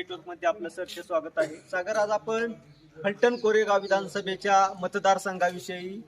नेटवर्कमध्ये आपलं सरचे स्वागत आहे. सागर आज आपण फलटण कोरेगाव विधानसभेच्या मतदारसंघाविषयी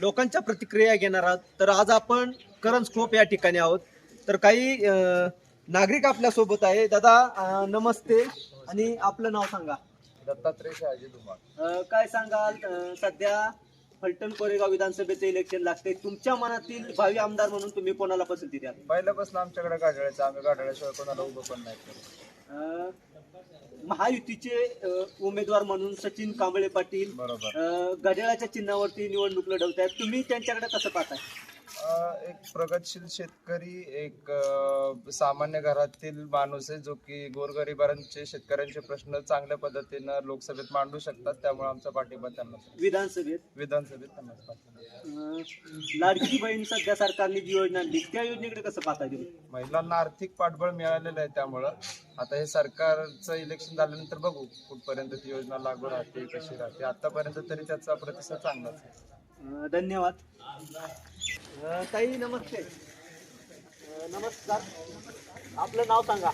लोकांच्या प्रतिक्रिया घेणार आहोत. तर आज आपण करंजखोप या ठिकाणी आहोत. तर काही नागरिक आपल्यासोबत आहे. दादा अ, नमस्ते आणि आपलं नाव सांगा. दत्तात्रय शहाजी धुमाळ अ, काय सांगाल? अ, सध्या फलटण कोरेगाव विधानसभेचं इलेक्शन लागते तुमच्या मनातील भावी आमदार म्हणून तुम्ही कोणाला पसंती द्याल? पहिल्यापासून आमच्याकडे गाठाळ्याचं आम्ही गाठाळ्याशिवाय कोणाला उभं पण नाही. महायुतीचे उमेदवार म्हणून सचिन कांबळे पाटील घड्याळाच्या चिन्हावरती निवडणूक लढवत आहेत तुम्ही त्यांच्याकडे कसं पाहताय? एक प्रगतशील शेतकरी एक सामान्य घरातील माणूस आहे जो की गोरगरिबांचे शेतकऱ्यांचे प्रश्न चांगल्या पद्धतीनं लोकसभेत मांडू शकतात. त्यामुळे आमचा पाठिंबा त्यांना विधानसभेत? विधानसभेत त्यांनाच पाठिंबा अ, लाडकी बहीण सध्या सरकारने जी योजना आणली त्या योजनेकडे कसं पाहताय तुम्ही? महिलांना आर्थिक पाठबळ मिळालेलं आहे त्यामुळं. आता हे सरकारचं इलेक्शन झाल्यानंतर बघू कुठपर्यंत ती योजना लागू राहते कशी राहते. आतापर्यंत तरी त्याचा प्रतिसाद चांगलाच आहे. धन्यवाद. ताई नमस्ते. नमस्कार. आपलं नाव सांगा.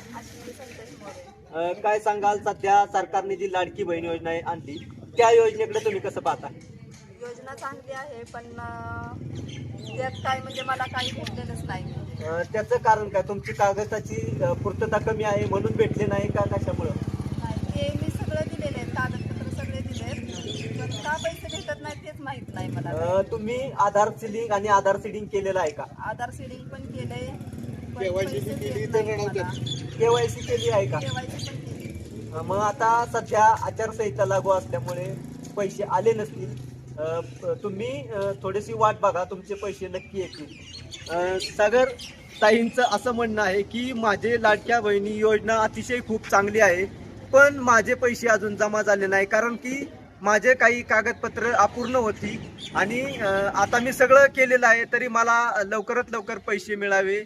अ, काय सांगाल? सध्या सरकारने जी लाडकी बहीण योजना आहे आणली त्या योजनेकडे तुम्ही कसं पाहता? योजना चांगली आहे पण अं, त्यात काय म्हणजे मला काही भेटलेलंच नाही. अ, त्याचं कारण काय? तुमची कागदाची अ, पूर्तता कमी आहे म्हणून भेटले नाही का कशामुळं? ते मी सगळं दिलेलं दिले पण का पैसे भेटत नाही तेच माहीत नाही मला अ, तुम्ही आधार सीडिंग आणि आधार सीडिंग केलेलं आहे का? आधार सीडिंग पण केलंय पण पैसे देत नाहीत मला. केवायसी केली आहे का? KYC पण केली. अ, मग आता सध्या आचारसंहिता लागू असल्यामुळे पैसे आले नसतील. अ, प- तुम्ही अ, थोडीशी वाट बघा तुमचे पैसे नक्की येतील. अ, सागर ताईंचं असं म्हणणं आहे की माझे लाडक्या बहिणी योजना अतिशय खूप चांगली आहे. पण माझे पैसे अजून जमा झाले नाही कारण की माझे काही कागदपत्र अपूर्ण होती आणि आता मी सगळं केलेलं आहे तरी मला लवकरात लवकर पैसे मिळावे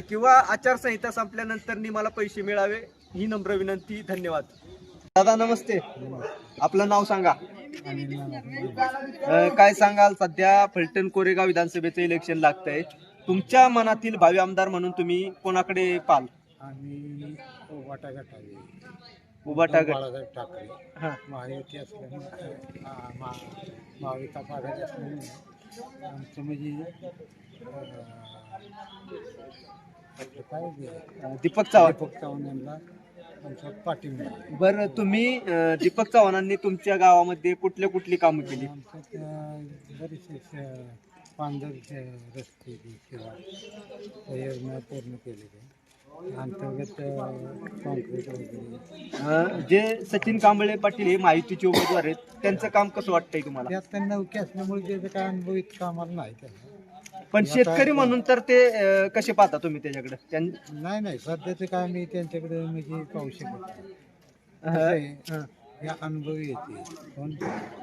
किंवा आचारसंहिता संपल्यानंतर मला पैसे मिळावे ही नम्र विनंती धन्यवाद. दादा नमस्ते. आपलं नाव सांगा. अ, काय सांगाल? सध्या फलटण कोरेगाव विधानसभेचं इलेक्शन लागतंय. तुमच्या मनातील भावी आमदार म्हणून तुम्ही कोणाकडे पाल आणि वाटा उभाटा गट बाळासाहेब ठाकरे हा. महायुती असल्यामुळे आ, मा- महाविकास आघाडी असल्यामुळे आमचं म्हणजे अं, आपलं काय ते, दीपक चव्हाण. दीपक चव्हाण यांना आमचा पाठिंबा आहे. बरं तुम्ही अ, दीपक चव्हाणांनी तुमच्या गावामध्ये कुठल्या कुठली कामं केली? आमचं त्या बरेचसे पांढरचे रस्ते ते किंवा त्या योजना पूर्ण केलेल्या अंतर्गत कॉन्क्रीट वगैरे. अ, जे सचिन कांबळे पाटील हे माहितीचे उमेदवार आहेत त्यांचं काम कसं वाटतंय तुम्हाला? त्यात त्यांना नौके असल्यामुळे त्याचं काय अनुभव इतका आम्हाला नाही त्यांना. पण शेतकरी म्हणून तर ते अ, कसे पाहता तुम्ही त्याच्याकडे? त्यां- नाही नाही सध्याचं काय मी त्यांच्याकडे म्हणजे पाहू शकत नाही. अ, कसं आहे, या अनुभवी येते कोण?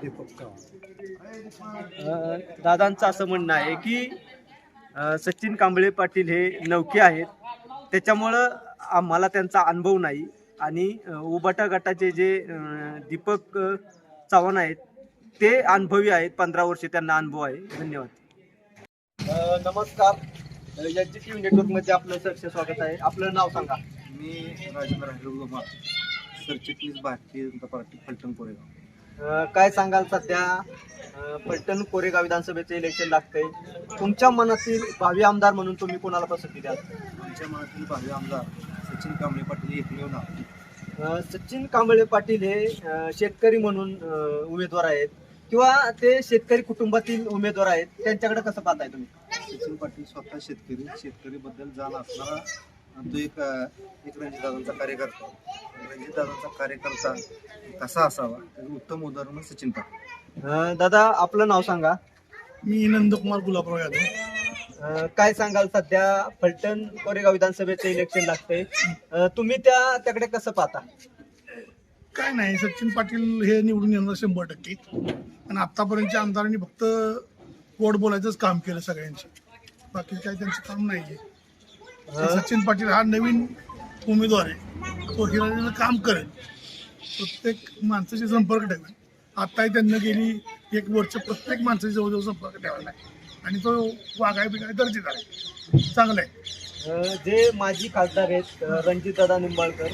दीपक चव्हाण. अ, दादांचं असं म्हणणं आहे की अ, सचिन कांबळे पाटील हे नौके आहेत. त्याच्यामुळं आम्हाला त्यांचा अनुभव नाही. आणि उबाटा गटाचे जे दीपक चव्हाण आहेत ते अनुभवी आहेत. पंधरा वर्षे त्यांना अनुभव आहे. धन्यवाद. नमस्कार. एच टी व्ही नेटवर्कमध्ये आपलं सरचे स्वागत आहे. आपलं नाव सांगा. मी राजेंद्र सरचिटणीस भारतीय जनता पार्टी फलटण कोरेगाव. काय सांगाल सध्या? अ, फलटण कोरेगाव विधानसभेचं इलेक्शन लागतंय. तुमच्या मनातील भावी आमदार म्हणून तुम्ही कोणाला पसंती द्याल? आमच्या मनातील भावी आमदार सचिन कांबळे पाटील एकमेव अ, सचिन कांबळे पाटील हे शेतकरी म्हणून उमेदवार आहेत. किंवा ते शेतकरी कुटुंबातील उमेदवार आहेत. त्यांच्याकडे कसं पाहताय तुम्ही? सचिन पाटील स्वतः शेतकरी. शेतकरी बद्दल जाण असणारा तो एक एक रणजितदादांचा कार्यकर्ता. रणजितदादांचा कार्यकर्ता कसा असावा? त्याचं उत्तम उदाहरण म्हणजे सचिन पाटील. दादा आपलं नाव सांगा. मी नंदकुमार गुलाबराव यादव. काय सांगाल? सध्या फलटण कोरेगाव विधानसभेचं इलेक्शन लागतंय. तुम्ही त्या त्याकडे कसं पाहता? काय नाही सचिन पाटील हे निवडून येणार शंभर टक्के. आणि आतापर्यंतच्या आमदारांनी फक्त गोड बोलायचंच काम केलं सगळ्यांचे. बाकी काय त्यांचं काम नाही सचिन पाटील हा नवीन उमेदवार आहे. तो हिराजीचं काम करेल. प्रत्येक माणसाशी संपर्क ठेवेल आताही त्यांना गेली एक वर्ष प्रत्येक माणसाशी जवळजवळ संपर्क ठेवला आहे आणि तो वागाय बिगाय दर्जेदार आहे. चांगला आहे. जे माजी खासदार आहेत रणजित दादा निंबाळकर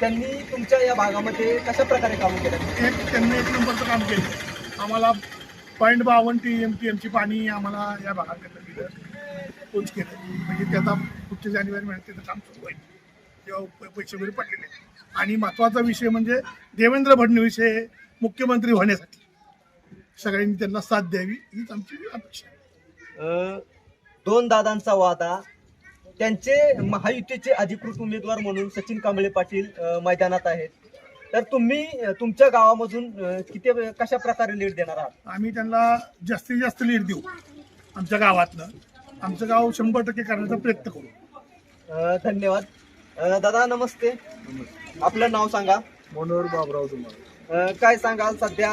त्यांनी तुमच्या या भागामध्ये कशा प्रकारे कामं केलं? एक त्यांनी एक नंबरचं काम केलं. आम्हाला पॉईंट बावन्न टी एम टी एमची पाणी आम्हाला या भागाकडनं दिलं पोच केलं. म्हणजे ते आता पुढच्या जानेवारी महिन्यात त्याचं काम सुरू होईल. तेव्हा पैसे वगैरे पडलेले. आणि महत्त्वाचा विषय म्हणजे देवेंद्र फडणवीस हे मुख्यमंत्री होण्यासाठी सगळ्यांनी त्यांना साथ द्यावी हीच आमची अपेक्षा आहे. दोन दादांचा वादा. त्यांचे महायुतीचे अधिकृत उमेदवार म्हणून सचिन कांबळे पाटील मैदानात आहेत. तर तुम्ही तुमच्या गावामधून किती कशा प्रकारे लीड देणार आहात? आम्ही त्यांना जास्तीत जास्त लीड देऊ आमच्या गावातनं. आमचं गाव शंभर टक्के करण्याचा प्रयत्न करू. धन्यवाद. दादा नमस्ते. आपलं नाव सांगा. मनोहर बाबराव तुम्हाला. काय सांगाल? सध्या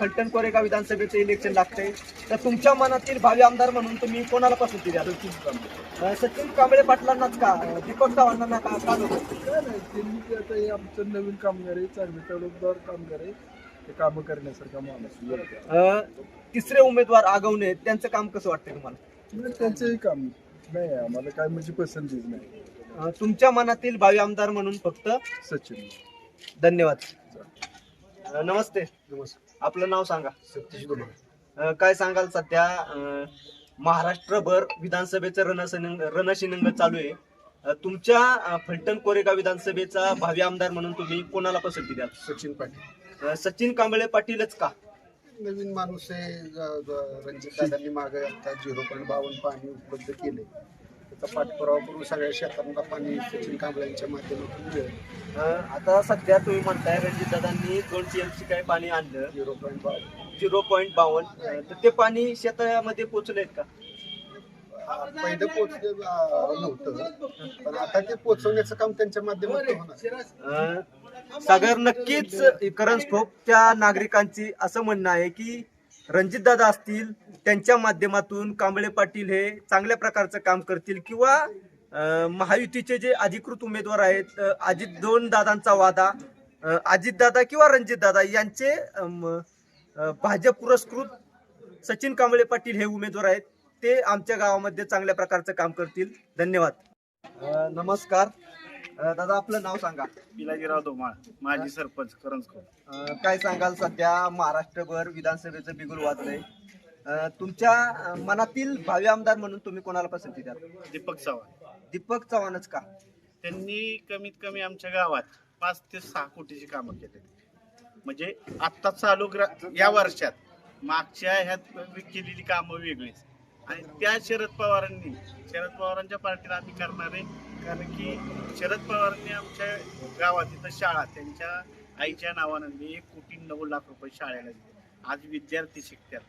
फलटण कोरेगाव विधानसभेचं इलेक्शन लागतंय तर तुमच्या मनातील भावी आमदार म्हणून तुम्ही कोणाला पसंती द्याल? अ, सचिन कांबळे पाटलांनाच का? दीपक चव्हाणांना का? का त्यांनी आता हे आमचं नवीन कामगार आहे चांगले तडफदार कामगार आहे. ते कामं करण्यासारखा माणूस तिसरे उमेदवार आगवणे त्यांचं काम कसं वाटतंय तुम्हाला? त्यांचंही काम नाही आम्हाला काय म्हणजे पसंतीच नाही. अ, तुमच्या मनातील भावी आमदार म्हणून फक्त सचिन. धन्यवाद. अ, नमस्ते. आपलं नाव सांगा. सतीश अ, काय सांगाल सध्या? अ, महाराष्ट्रभर विधानसभेचं रणसनिंग रणशिनंग चालू आहे. अ, तुमच्या अ, फलटण कोरेगाव विधानसभेचा भावी आमदार म्हणून तुम्ही कोणाला पसंती द्याल? सचिन पाटील. अ, सचिन कांबळे पाटीलच का? नवीन माणूस आहे रणजित दादांनी मागे आता झिरो पॉईंट बावन्न पाणी उपलब्ध केले त्याचा पाठपुरावा करून सगळ्या शेतांना पाणी सचिन कांबळ्यांच्या माध्यमातून मिळेल. आता सध्या तुम्ही म्हणताय रणजित दादांनी दोन टीएमसी काय पाणी आणलं. झिरो पॉईंट बावन्न. झिरो पॉईंट बावन्न. तर ते पाणी शेतामध्ये पोचलेत का? पहिलं पोचले नव्हतं. पण आता ते पोचवण्याचं काम त्यांच्या माध्यमातून होणार. अ, सागर नक्कीच करंज त्या नागरिकांची असं म्हणणं आहे की रणजितदादा असतील त्यांच्या माध्यमातून कांबळे पाटील हे चांगल्या प्रकारचं काम करतील किंवा महायुतीचे जे अधिकृत उमेदवार आहेत अजित दोन दादांचा वादा अजितदादा किंवा रणजितदादा यांचे भाजप पुरस्कृत सचिन कांबळे पाटील हे उमेदवार आहेत ते आमच्या गावामध्ये चांगल्या प्रकारचं काम करतील. धन्यवाद. नमस्कार. अ, दादा आपलं नाव सांगा. पिलाजीराव धोमाळ माजी सरपंच करंजकोट अ, काय सांगाल सध्या? महाराष्ट्रभर विधानसभेचं बिगुल वाजलंय. अ, तुमच्या अ, मनातील भावी आमदार म्हणून तुम्ही कोणाला पसंती द्याल? दीपक चव्हाण. दीपक चव्हाणच का? त्यांनी कमीत कमी आमच्या गावात पाच ते सहा कोटीची कामं केली. म्हणजे आत्ता चालू ग्रा- या वर्षात मागच्या ह्यात केलेली कामं वेगळीच. आणि त्या शरद पवारांनी शरद पवारांच्या पार्टीला आम्ही करणार कारण की शरद पवारांनी आमच्या गावात इथं शाळा त्यांच्या आईच्या नावानं एक कोटी नऊ लाख रुपये शाळेला दिले. आज विद्यार्थी शिकतात.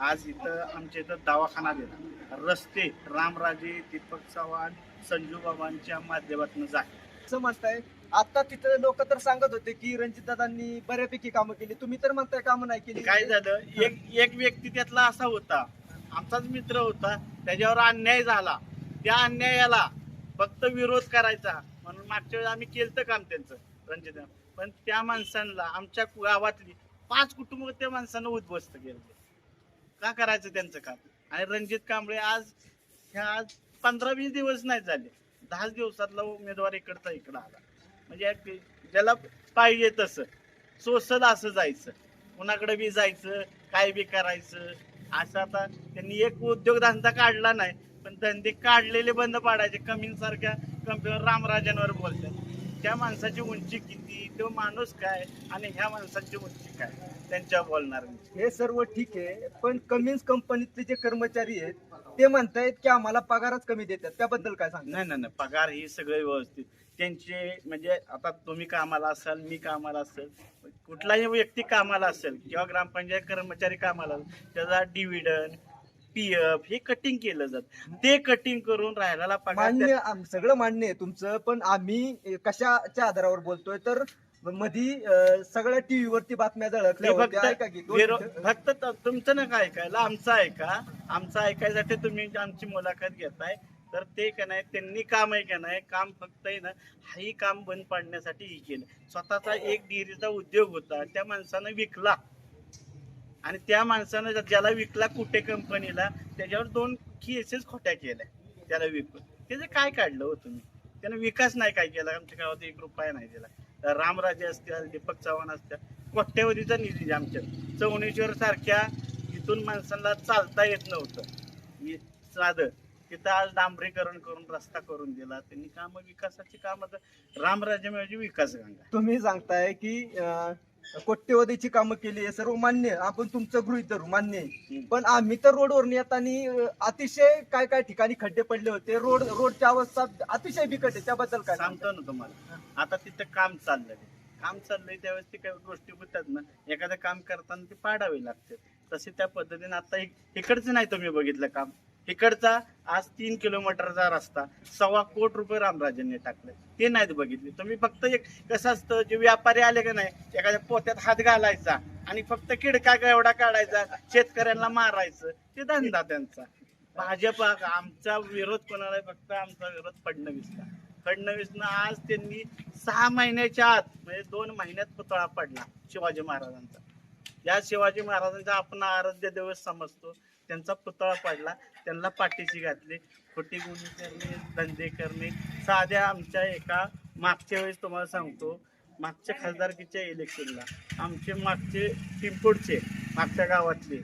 आज इथं आमच्या इथं दवाखाना देतात. रस्ते रामराजे दीपक चव्हाण संजू बाबांच्या माध्यमातून जाते असं म्हणताय. आता तिथं लोक तर सांगत होते की रणजितदादांनी बऱ्यापैकी कामं केली. तुम्ही तर म्हणताय कामं नाही केली. काय झालं? एक एक व्यक्ती त्यातला असा होता. आमचाच मित्र होता. त्याच्यावर अन्याय झाला. त्या अन्यायाला फक्त विरोध करायचा. म्हणून मागच्या वेळेस आम्ही केलं काम त्यांचं रणजित पण त्या माणसांना आमच्या गावातली पाच कुटुंब त्या माणसानं उद्ध्वस्त केलं का करायचं त्यांचं काम? आणि रणजित कांबळे आज ह्या आज पंधरा वीस दिवस नाही झाले. दहाच दिवसातला उमेदवार इकडचा इकडं आला. म्हणजे ज्याला पाहिजे तसं. सोसद असं जायचं. कुणाकडे बी जायचं काय बी करायचं. असं आता त्यांनी एक उद्योगधंदा काढला नाही. पण धंदे काढलेले बंद पाडायचे. कमींसारख्या कंपनीवर रामराजांवर बोलतात. त्या माणसाची उंची किती? तो माणूस काय? आणि ह्या माणसाची उंची काय? त्यांच्यावर बोलणार हे सर्व ठीक आहे पण कमिन्स कंपनीतले जे कर्मचारी आहेत ते म्हणतायत की आम्हाला पगारच कमी देतात. त्याबद्दल काय सांग नाही नाही नाही. पगार ही सगळे व्यवस्थित. त्यांचे म्हणजे आता तुम्ही कामाला असाल मी कामाला असेल कुठलाही व्यक्ती कामाला असेल किंवा ग्रामपंचायत कर्मचारी कामाला असेल त्याचा डिव्हिडंड पी एफ हे कटिंग केलं जात. ते कटिंग करून पगार मान्य आम- सगळं मान्य आहे तुमचं पण आम्ही कशाच्या आधारावर बोलतोय? तर मधी अ, सगळ्या टीव्ही वरती बातम्या ते होत्या फक्त ऐका की दोन विरो- मिनिटं. फक्त त- तुमचं नका ऐकायला आमचं ऐका. आमचं ऐकायसाठी तुम्ही आमची मुलाखत घेताय. तर ते का नाही त्यांनी काम आहे का नाही काम फक्त आहे ना हाही काम बंद पाडण्यासाठी हे केलं. स्वतःचा एक डेअरीचा उद्योग होता त्या माणसानं विकला. आणि त्या माणसानं ज्याला विकला कुठे कंपनीला त्याच्यावर दोन केसेस खोट्या केल्या. त्याला विकून. त्याचं काय काढलं हो तुम्ही? त्यानं विकास नाही काय केला? आमच्या गावात एक रुपया नाही दिला. रामराजे असतील दीपक चव्हाण असतील कोट्यवधीचा निधी आमच्या आमच्यात. सारख्या इथून माणसांना चालता येत नव्हतं. साधं. तिथं आज डांबरीकरण करून रस्ता करून दिला. त्यांनी कामं विकासाची कामं रामराजे म्हणजे विकास गंगा तुम्ही सांगताय की कोट्यवधीची कामं केली हे सर्व मान्य आहे. आपण तुमचं गृहित धरू मान्य आहे. पण आम्ही तर रोडवर येताना अतिशय काय काय ठिकाणी खड्डे पडले होते. रोड रोडची अवस्था अतिशय बिकट आहे. त्याबद्दल काय सांगतो? ना तुम्हाला. आता तिथं काम चाललंय. काम चाललंय त्यावेळेस ते काही गोष्टी होतात ना. एखादं काम करताना ते पाडावे लागते तसे त्या पद्धतीने आता इक- इकडचं नाही तुम्ही बघितलं काम. इकडचा आज तीन किलोमीटरचा रस्ता सव्वा कोट रुपये रामराजांनी टाकले. ते नाहीत बघितले. तुम्ही फक्त एक कसं असतं जे व्यापारी आले का नाही एखाद्या पोत्यात हात घालायचा आणि फक्त किडका एवढा काढायचा शेतकऱ्यांना मारायचं ते धंदा त्यांचा. भाजप आमचा विरोध कोणाला फक्त आमचा विरोध फडणवीसला. फडणवीसनं आज त्यांनी सहा महिन्याच्या आत म्हणजे दोन महिन्यात पुतळा पडला शिवाजी महाराजांचा. या शिवाजी महाराजांचा आपण आराध्य दिवस समजतो. त्यांचा पुतळा पडला त्यांना पाठीशी घातली. खोटी गुन्हे करणे धंदे करणे साध्या आमच्या एका मागच्या वेळेस तुम्हाला सांगतो मागच्या खासदारकीच्या इलेक्शनला आमचे मागचे पिंपोडचे मागच्या गावातले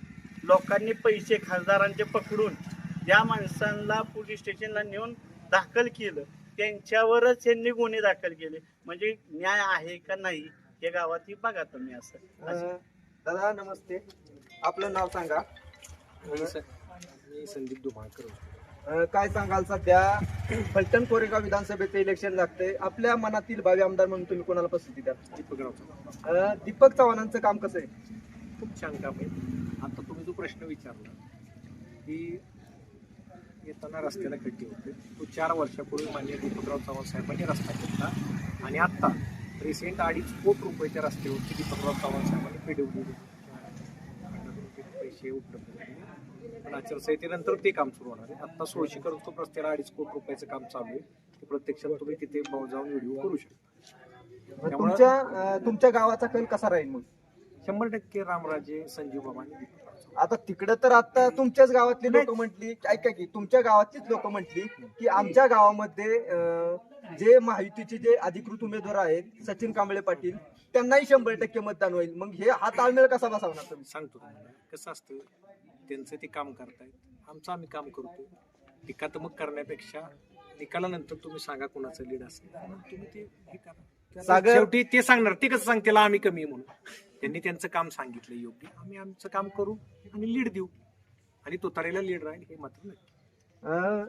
लोकांनी पैसे खासदारांचे पकडून ज्या माणसांना पोलीस स्टेशनला नेऊन दाखल केलं. त्यांच्यावरच यांनी गुन्हे दाखल केले. म्हणजे न्याय आहे का नाही हे गावात बघा तुम्ही असं. दादा नमस्ते. आपलं नाव सांगा. मी संदीप दुमाळकर अं, काय सांगाल सध्या? फलटण कोरेगाव विधानसभेचं इलेक्शन लागतंय. आपल्या मनातील भावी आमदार म्हणून तुम्ही कोणाला पसंती द्या दीपकराव अं, दीपक चव्हाणांचं काम कसं आहे? खूप छान काम आहे. आता तुम्ही जो प्रश्न विचारला की येताना रस्त्याला खड्डे होते. तो चार वर्षापूर्वी मान्य दीपकराव चव्हाण साहेबांनी रस्ता केला आणि आत्ता रिसेंट अडीच कोटी रुपयाच्या रस्त्यावरती दीपकराव चव्हाण साहेबांनी पिडवली पैसे उपलब्ध पण आचारसंहितेनंतर ते काम सुरू होणार आहे. आत्ता सोळशे करोड रस्त्याला अडीच कोटी रुपयाचं काम चालू आहे. ते प्रत्यक्षात तुम्ही तिथे जाऊन व्हिडिओ करू शकता. तुमच्या तुमच्या गावाचा कल कसा राहील मग? शंभर टक्के रामराजे संजीव बाबा आणि दीपकराव चव्हाण. आता तिकडे तर आता तुमच्याच गावातली लोक म्हटली ऐका की तुमच्या गावातलीच लोक म्हटली की आमच्या गावामध्ये जे महायुतीचे जे अधिकृत उमेदवार आहेत सचिन कांबळे पाटील त्यांनाही शंभर टक्के मतदान होईल. मग हे हा ताळमेळ कसा बसवणार तुम्ही? सांगतो तुम्हाला. कसं असतं त्यांचं ते काम करतायत. आमचं आम्ही काम करतो टीकात्मक करण्यापेक्षा निकालानंतर तुम्ही सांगा कोणाचं लीड असेल. मग तुम्ही ते हे करा. सागर- शेवटी ते सांगणार. ते कसं सांगतील आम्ही कमी आहे म्हणून. त्यांनी त्यांचं काम सांगितलं योग्य. आम्ही आमचं काम करू आणि लीड देऊ. आणि तुतारीला लीड राहील हे मात्र नक्की अं,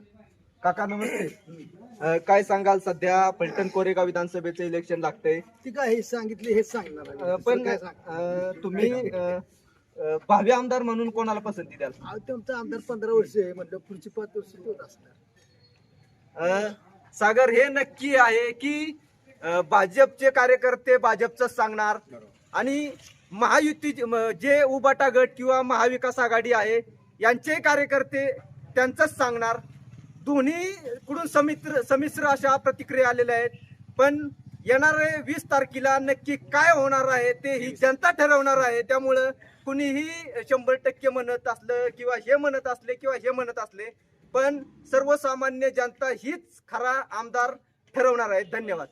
काका नमस्ते. अं, काय सांगाल सध्या? फलटण कोरेगाव विधानसभेचं इलेक्शन लागतंय. ती काय हे सांगितले हेच सांगणार अं, पण अं, तुम्ही अं, अं, भावी आमदार म्हणून कोणाला पसंती द्याल? तुमचा आमदार पंधरा वर्ष आहे म्हटलं पुढची पाच वर्ष तोच असणार. अं, सागर हे नक्की आहे की अं, भाजपचे कार्यकर्ते भाजपच सांगणार. आणि महायुती जे उबाटा गट किंवा महाविकास आघाडी आहे यांचे कार्यकर्ते त्यांचंच सांगणार. दोन्ही कडून समित्र समिश्र अशा प्रतिक्रिया आलेल्या आहेत. पण येणारे वीस तारखेला नक्की काय होणार आहे ते ही जनता ठरवणार आहे. त्यामुळं कुणीही शंभर टक्के म्हणत असलं किंवा हे म्हणत असले किंवा हे म्हणत असले पण सर्वसामान्य जनता हीच खरा आमदार ठरवणार आहे. धन्यवाद.